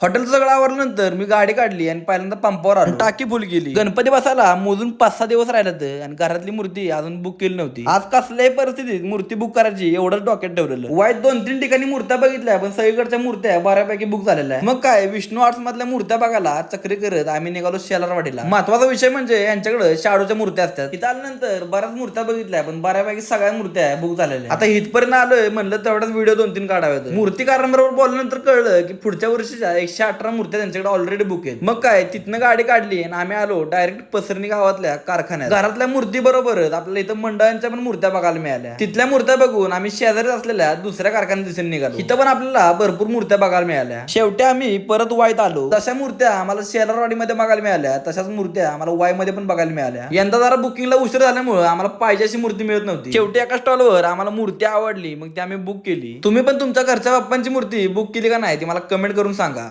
हॉटेलचं सगळं आवरल्यानंतर मी गाडी काढली आणि पहिल्यांदा पंपावर आलो. टाकी फुल केली गणपती बसायला मोजून पाच सहा दिवस राहिलं आणि घरातली मूर्ती अजून बुक केली नव्हती. आज कसल्याही परिस्थितीत मूर्ती बुक करायची एवढंच डोक्यात ठेवलेलं. वाईट दोन तीन ठिकाणी मूर्त्या बघितल्या पण सगळीकडच्या मूर्त्या बऱ्यापैकी बुक झालेल्या आहे. मग काय विष्णू आर्ट्स मधल्या मूर्त्या बघायला चक्री करत आम्ही निघालो शेलारवाडीला. महत्त्वाचा विषय म्हणजे यांच्याकडे शाडूच्या मूर्त्या असतात. इथं आल्यानंतर बऱ्याच मूर्त्या बघितल्या पण बऱ्यापैकी सगळ्या मूर्त्या बुक झालेल्या आता इथपर्यंत आलोय म्हणलं तेवढाच व्हिडिओ दोन तीन काढाव्यात मूर्तीकारांबरोबर बोलल्यानंतर कळलं की पुढच्या वर्षीच्या एकशे अठरा मूर्त्या त्यांच्याकडे ऑलरेडी बुक आहेत. मग काय तिथनं गाडी काढली आणि आम्ही आलो डायरेक्ट पसरणी गावातल्या कारखान्यात. घरातल्या मूर्ती बरोबरच आपल्याला इथं मंडळांच्या पण मूर्त्या बघायला मिळाल्या. तिथल्या मूर्त्या बघून आम्ही शेजारी असलेल्या दुसऱ्या कारखान्यात दिसून निघालो. इथं पण आपल्याला भरपूर मूर्त्या बघायला मिळाल्या. शेवटी आम्ही परत वाईत आलो. तशा मूर्त्या आम्हाला शेलारवाडीमध्ये बघायला मिळाल्या तशाच मूर्त्या आम्हाला वायमध्ये पण बघायला मिळाल्या. यंदा जरा बुकिंगला उशीर झाल्यामुळे आम्हाला पाहिजे अशी मूर्ती मिळत नव्हती. शेवटी एका स्टॉलवर आम्हाला मूर्ती आवडली मग ती आम्ही बुक केली. तुम्ही पण तुमच्या घरच्या बाप्पांची मूर्ती बुक केली का नाही ती मला कमेंट करून सांगा.